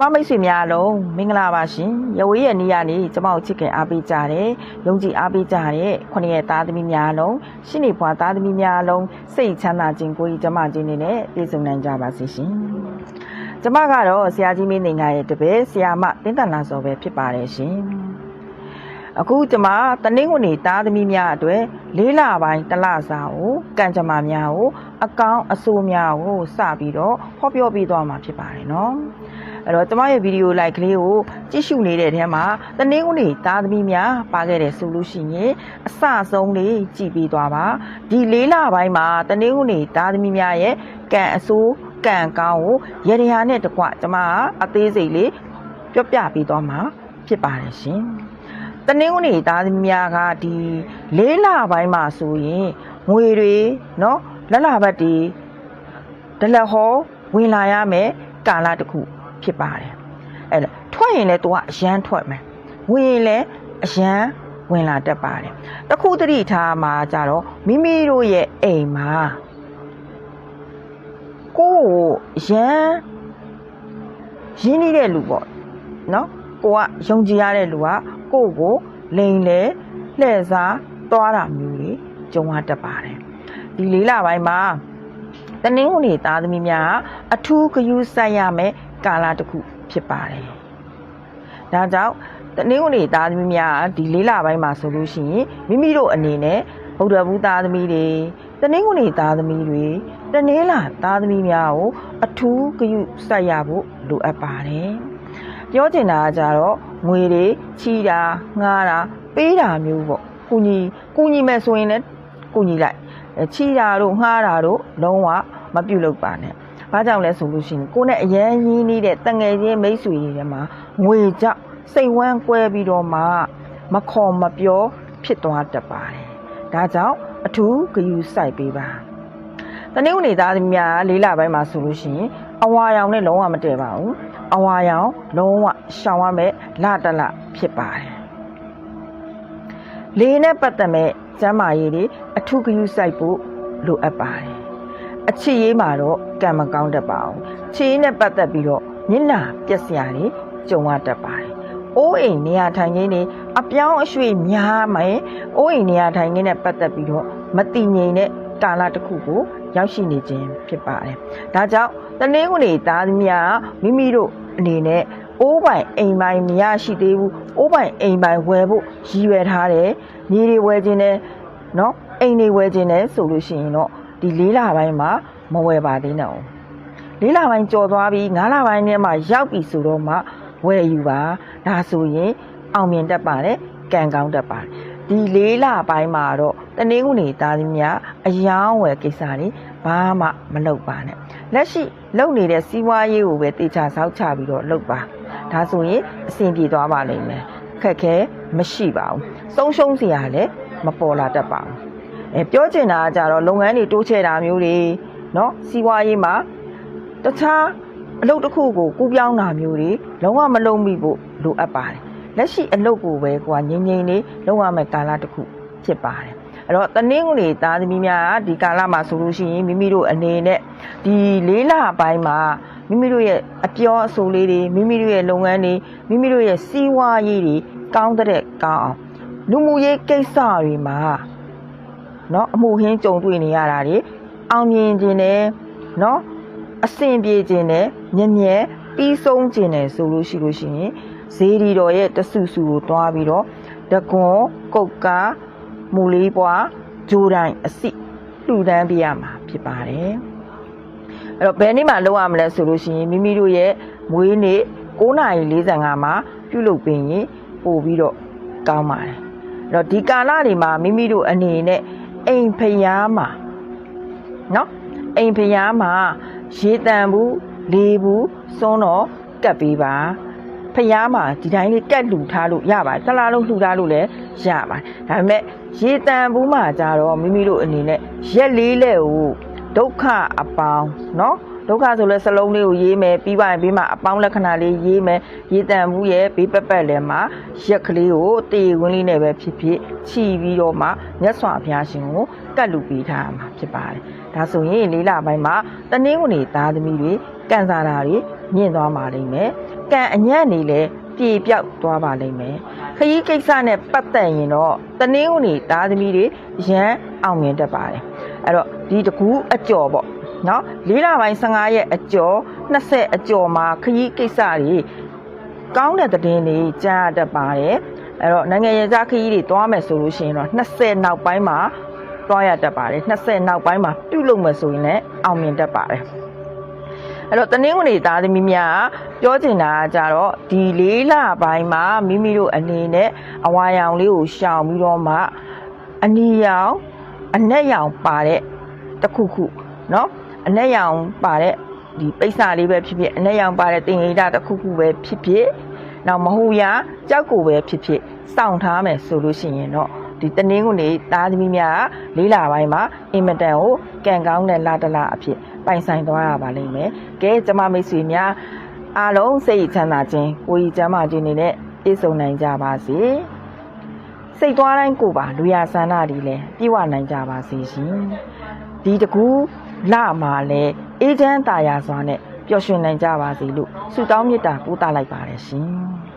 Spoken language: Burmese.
မမိတ်ဆွေများအလုံးမင်္ဂလာပါရှင်ရဝေးရဲ့နေ့ကနေကျမတို့ချစ်ခင်အားပေးကြတယ်ယုံကြည်အားပေးကြတဲ့ခုနှစ်ရဲ့သားသမီးများအလုံးရှင်းနေဖွာသားသမီးများအလုံးစိတ်ချမ်းသာခြင်းကိုယ်ကြီးကျမချင်းနေနဲ့ပြည့်စုံနိုင်ကြပါစေရှင်ကျမကတော့ဆရာကြီးမင်းနေငါရဲ့တပည့်ဆရာမတင်းတန်လာစောပဲဖြစ်ပါတယ်ရှင်အခုကျမတနင်္ဂနွေသားသမီးများအတွက်လေးလပိုင်းတစ်လစာကိုကံကြမ္မာများကိုအကောင်းအဆိုးများကိုစပြီးတော့ဟောပြောပေးသွားမှာဖြစ်ပါတယ်နော် အဲ့တော့ကျမရဲ့ဗီဒီယိုလိုက်ကလေးကိုကြည့်ရှုနေတဲ့ထဲမှာတနင်္ဂနွေသားသမီးများပါခဲ့တယ်ဆိုလို့ရှိရင်အစဆုံးလေးကြည့်ပေးသွားပါဒီလေးလပိုင်းမှာတနင်္ဂနွေသားသမီးများရဲ့ကံအဆိုးကံကောင်းကိုရရနဲ့တကွကျမကအသေးစိတ်လေးပြောပြပေးသွားမှာဖြစ်ပါတယ်ရှင်တနင်္ဂနွေသားသမီးများကဒီလေးလပိုင်းမှာဆိုရင်ငွေတွေနော်လက်လာဘတ်တွေဒလဟောဝင်လာရမယ်ကာလတစ်ခု ဖြစ်ပါတယ်အဲ့ဒါထွက်ရင်လည်းသူကအရန်ထွက်မယ်ဝင်ရင်လည်းအရန်ဝင်လာတတ်ပါတယ်တခုတတိထားမှာကြတော့မိမိတို့ရဲ့အိမ်မှာကိုယ့်ကိုရန်ရင်းနှီးတဲ့လူပေါ့နော်ကိုကယုံကြည်ရတဲ့လူကကိုယ့်ကိုလိန်လေလှည့်စားသွားတာမျိုးတွေကြုံရတတ်ပါတယ်ဒီလေးလပိုင်းမှာတနင်္ဂနွေသားသမီးများကအထူးဂရုစိုက်ရမယ် ကာလတစ်ခုဖြစ်ပါတယ်ဒါကြောင့်တနင်္ဂနွေသားသမီးများကဒီလေးလပိုင်းမှာဆိုလို့ရှိရင်မိမိတို့အနေနဲ့ဗုဒ္ဓဘုသားသမီးတွေတနင်္ဂနွေသားသမီးတွေတနင်္လာသားသမီးများကိုအထူးဂရုစိုက်ရဖို့လိုအပ်ပါတယ်ပြောချင်တာကကြတော့ငွေတွေချီတာငှားတာပေးတာမျိုးပေါ့ကုညီကုညီမဲ့ဆိုရင်လည်းကုညီလိုက်အဲချီတာတို့ငှားတာတို့လုံးဝမပြုတ်လုပ်ပါနဲ့ ဘာကြောင့်လဲဆိုလို့ရှိရင်ကိုနဲ့အရန်ရင်းနှီးတဲ့တငယ်ချင်းမိတ်ဆွေတွေထဲမှာငွေကြောင့်စိတ်ဝမ်းကွဲပြီးတော့မှမခေါ်မပြောဖြစ်သွားတတ်ပါတယ်ဒါကြောင့်အထူးဂရုစိုက်ပေးပါတနင်္ဂနွေသားသမီးများလေးလပိုင်းမှာဆိုလို့ရှိရင်အဝါရောင်နဲ့လုံးဝမတည့်ပါဘူးအဝါရောင်လုံးဝရှောင်ရမယ်လတလဖြစ်ပါတယ်လေနဲ့ပတ်သက်မဲ့ကျမ်းမာရေးတွေအထူးဂရုစိုက်ဖို့လိုအပ်ပါတယ် အချစ်ရေးမှာတော့ကံမကောင်းတတ်ပါဘူးချစ်ရေးနဲ့ပတ်သက်ပြီးတော့မျက်နှာပြက်စရာတွေကြုံရတတ်ပါတယ်အိုးအိမ်နေရာထိုင်ခင်းတွေအပြောင်းအရွှေ့များမယ်အိုးအိမ်နေရာထိုင်ခင်းနဲ့ပတ်သက်ပြီးတော့မတည်ငြိမ်တဲ့ကာလတစ်ခုကိုရောက်ရှိနေခြင်းဖြစ်ပါတယ်ဒါကြောင့်တနင်္ဂနွေသားသမီးများမိမိတို့အနေနဲ့အိုးပိုင်အိမ်ပိုင်မရရှိသေးဘူးအိုးပိုင်အိမ်ပိုင်ဝယ်ဖို့ရည်ရွယ်ထားတယ်မြေတွေဝယ်ခြင်းနဲ့နော်အိမ်တွေဝယ်ခြင်းနဲ့ဆိုလို့ရှိရင်တော့ ဒီလေးလပိုင်းမှာမဝယ်ပါသေးနဲ့အောင်လေးလပိုင်းကြော်သွားပြီးငါးလပိုင်းထဲမှာရောက်ပြီဆိုတော့မှဝယ်ယူပါဒါဆိုရင်အောင်မြင်တတ်ပါတယ်ကံကောင်းတတ်ပါတယ်ဒီလေးလပိုင်းမှာတော့တနင်္ဂနွေသားသမီးများအယောင်းဝယ်ကိစ္စတွေဘာမှမလုပ်ပါနဲ့လက်ရှိလုပ်နေတဲ့စီးပွားရေးကိုပဲတေချာဆောက်ချပြီးတော့လုပ်ပါဒါဆိုရင်အဆင်ပြေသွားပါလိမ့်မယ်ခက်ခဲမရှိပါဘူးဆုံးရှုံးစရာလည်းမပေါ်လာတတ်ပါဘူး အဲပြောချင်တာကကြတော့လုပ်ငန်းတွေတိုးချဲ့တာမျိုးတွေเนาะစီးပွားရေးမှာတခြားအလုပ်တစ်ခုကိုကူးပြောင်းတာမျိုးတွေလုံးဝမလုပ်မိဖို့လိုအပ်ပါတယ်လက်ရှိအလုပ်ကိုပဲကိုကငြိမ်ငြိမ်လေးလုပ်ရမယ့်ကာလတစ်ခုဖြစ်ပါတယ်အဲ့တော့တနင်္ဂနွေသားသမီးများကဒီကာလမှာဆိုလို့ရှိရင်မိမိတို့အနေနဲ့ဒီလေးလပိုင်းမှာမိမိတို့ရဲ့အပြောအဆိုလေးတွေမိမိတို့ရဲ့လုပ်ငန်းတွေမိမိတို့ရဲ့စီးပွားရေးတွေကောင်းတဲ့ကောင်းအောင်လူမှုရေးကိစ္စတွေမှာ เนาะအမှုဟင်းကြုံတွေ့နေရတာတွေအောင်မြင်ခြင်းနဲ့เนาะအဆင်ပြေခြင်းနဲ့မြဲမြဲပြီးဆုံးခြင်းနဲ့ဆိုလို့ရှိလို့ရှိရင်ဈေးဒီတော်ရဲ့တဆူဆူကိုတွားပြီးတော့တကွန်ကုတ်ကားမူလေးပွားဂျိုတိုင်းအစိလှူဒန်းပြရမှာဖြစ်ပါတယ်အဲ့တော့ဘယ်နေ့မှလုပ်ရမလဲဆိုလို့ရှိရင်မိမိတို့ရဲ့မွေးနေ့9:45မှာပြုလုပ်ပင်ရင်ပို့ပြီးတော့ကောင်းပါတယ်အဲ့တော့ဒီကာလတွေမှာမိမိတို့အနေနဲ့ အိမ်ဖျားမှာနော်အိမ်ဖျားမှာရေတန်ဘူးလေဘူးစွန်းတော့ကတ်ပေးပါဖျားမှာဒီတိုင်းလေးကတ်လှူထားလို့ရပါတယ်တစ်လားလုံးလှူထားလို့လည်းရပါတယ်ဒါပေမဲ့ရေတန်ဘူးမှာကြတော့မိမိတို့အနေနဲ့ရက်လေးလက်ကိုဒုက္ခအပေါင်းနော် ဒုက္ခဆိုလဲစလုံးလေးကိုရေးမယ်ပြီးပါရင်ပြီးမှအပေါင်းလက္ခဏာလေးရေးမယ်ရေတန်ဘူးရဲ့ဘေးပက်ပက်လည်းမှာရက်ကလေးကိုတေဝင်းလေးနဲ့ပဲဖြစ်ဖြစ်ခြီပြီးတော့မှမြတ်စွာဘုရားရှင်ကိုကတ်လူပေးထားမှာဖြစ်ပါတယ်ဒါဆိုရင်လေးလပိုင်းမှာတနင်္ဂနွေသားသမီးတွေကံစားတာတွေမြင့်သွားပါလိမ့်မယ်ကံအညံ့နေလဲပြေပြောက်သွားပါလိမ့်မယ်ခရီးကိစ္စနဲ့ပတ်သက်ရင်တော့တနင်းဦးနေသားသမီးတွေရမ်းအောင်မြင်တတ်ပါတယ်အဲ့တော့ဒီတကူအကျော်ပေါ့ နော်လေးလပိုင်း15ရက်အကျော်20အကျော်မှာခရီးကိစ္စတွေကောင်းတဲ့သတင်းတွေကြားရတတ်ပါတယ်အဲ့တော့နိုင်ငံရေးသားခရီးတွေတွားမယ်ဆိုလို့ရှိရင်တော့20နောက်ပိုင်းမှာတွားရတတ်ပါတယ်20နောက်ပိုင်းမှာပြုလုပ်မယ်ဆိုရင်လည်းအောင်မြင်တတ်ပါတယ်အဲ့တော့တနင်္ဂနွေသားသမီးများပြောချင်တာကကြတော့ဒီလေးလပိုင်းမှာမိမိတို့အနေနဲ့အဝါရောင်လေးကိုရှောင်ပြီးတော့မှအနီရောင်အနက်ရောင်ပါတဲ့တစ်ခုခုเนาะ အနက်ရောင်ပါတဲ့ဒီပိဿာလေးပဲဖြစ်ဖြစ်အနက်ရောင်ပါတဲ့တင်ရိတာတစ်ခုခုပဲဖြစ်ဖြစ်နောက်မဟူရာကြောက်ကိုပဲဖြစ်ဖြစ်စောင့်ထားမယ်ဆိုလို့ရှိရင်တော့ဒီတနင်္ဂနွေသားသမီးများကလေးလာပိုင်းမှာအင်မတန်ကိုကံကောင်းတဲ့လာတလာအဖြစ်ပိုင်ဆိုင်သွားရပါလိမ့်မယ်။ကဲကျမမိတ်ဆွေများအားလုံးစိတ်ချမ်းသာခြင်းကိုယ်ကြီးကျမ်းမာခြင်းတွေနဲ့ပြည့်စုံနိုင်ကြပါစေ။စိတ်သွားတိုင်းကိုယ်ပါလူရဆန္ဒတွေလည်းပြည့်ဝနိုင်ကြပါစေရှင်။ဒီတကူ လမှာလည်းအေးချမ်းသာယာစွာနဲ့ပျော်ရွှင်နိုင်ကြပါစေလို့ဆုတောင်းမေတ္တာပို့သလိုက်ပါတယ်ရှင်။